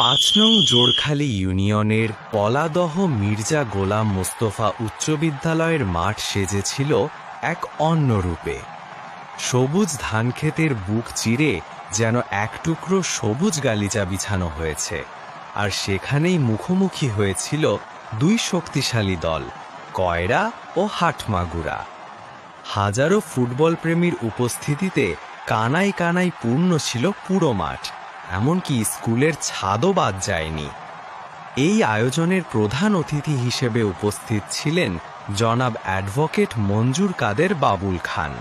পাঁচ নং জোরখালী ইউনিয়নের পলাদহ মির্জা গোলাম মোস্তফা উচ্চ বিদ্যালয়ের মাঠ সেজেছিল এক অন্য রূপে। সবুজ ধানক্ষেতের বুক চিরে যেন এক টুকরো সবুজ গালিচা বিছানো হয়েছে, আর সেখানেই মুখোমুখি হয়েছিল দুই শক্তিশালী দল, কয়রা ও হাটমাগুরা। হাজারো ফুটবল প্রেমীর উপস্থিতিতে কানাই কানাই পূর্ণ ছিল পুরো মাঠ। এমনকি স্কুলের ছাদও বাদ যায়নি। এই আয়োজনের প্রধান অতিথি হিসেবে উপস্থিত ছিলেন জনাব অ্যাডভোকেট মঞ্জুর কাদের বাবুল খান।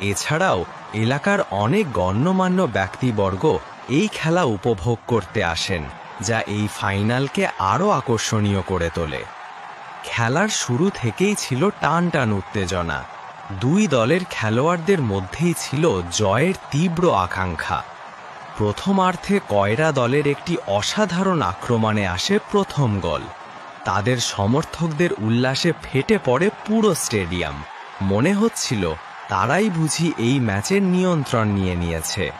এছাড়াও এলাকার অনেক গণ্যমান্য ব্যক্তিবর্গ এই খেলা উপভোগ করতে আসেন, যা এই ফাইনালকে আরও আকর্ষণীয় করে তোলে। খেলার শুরু থেকেই ছিল টান টান উত্তেজনা। দুই দলের খেলোয়াড়দের মধ্যেই ছিল জয়ের তীব্র আকাঙ্ক্ষা। প্রথমার্ধে কয়রা দলের একটি অসাধারণ আক্রমণে আসে প্রথম গোল। তাদের সমর্থকদের উল্লাসে ফেটে পড়ে পুরো স্টেডিয়াম। মনে হচ্ছিল তারাই বুঝি এই ম্যাচের নিয়ন্ত্রণ নিয়ে নিয়েছে।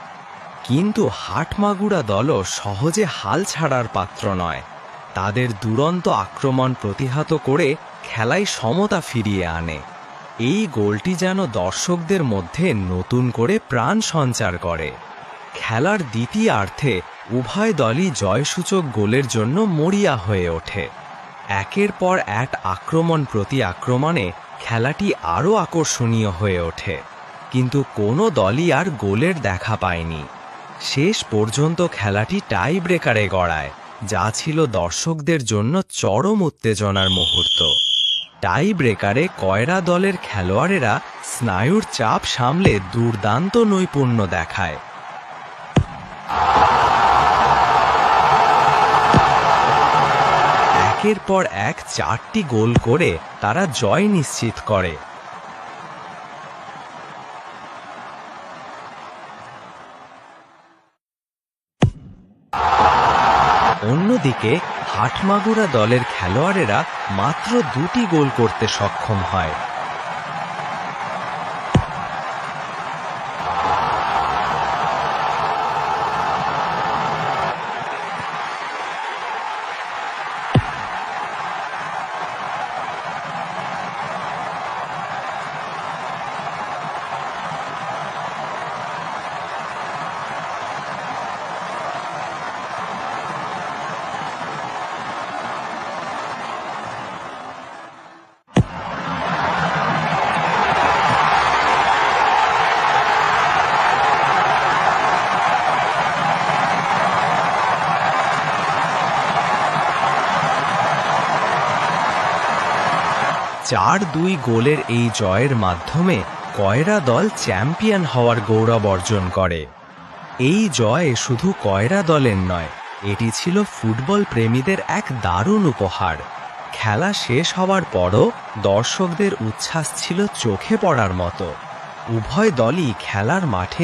কিন্তু হাটমাগুড়া দলও সহজে হাল ছাড়ার পাত্র নয়। তাদের দুরন্ত আক্রমণ প্রতিহত করে খেলায় সমতা ফিরিয়ে আনে। এই গোলটি যেন দর্শকদের মধ্যে নতুন করে প্রাণ সঞ্চার করে। খেলার দ্বিতীয়ার্ধে উভয় দলই জয়সূচক গোলের জন্য মরিয়া হয়ে ওঠে। একের পর এক আক্রমণ প্রতি আক্রমণে খেলাটি আরও আকর্ষণীয় হয়ে ওঠে। কিন্তু কোনো দলই আর গোলের দেখা পায়নি। শেষ পর্যন্ত খেলাটি টাই ব্রেকারে গড়ায়, যা ছিল দর্শকদের জন্য চরম উত্তেজনার মুহূর্ত। টাই ব্রেকারে কয়রা দলের খেলোয়াড়েরা স্নায়ুর চাপ সামলে দুর্দান্ত নৈপুণ্য দেখায়। একের পর এক চারটি গোল করে তারা জয় নিশ্চিত করে। অন্যদিকে হাটমাগুড়া দলের খেলোয়াড়েরা মাত্র দুটি গোল করতে সক্ষম হয়। চার দুই গোলের এই জয়ের মাধ্যমে কয়রা দল চ্যাম্পিয়ন হওয়ার গৌরব অর্জন করে। এই জয় শুধু কয়রা দলের নয়, এটি ছিল ফুটবল প্রেমীদের এক দারুণ উপহার। খেলা শেষ হওয়ার পরও দর্শকদের উচ্ছ্বাস ছিল চোখে পড়ার মতো। উভয় দলই খেলার মাঠে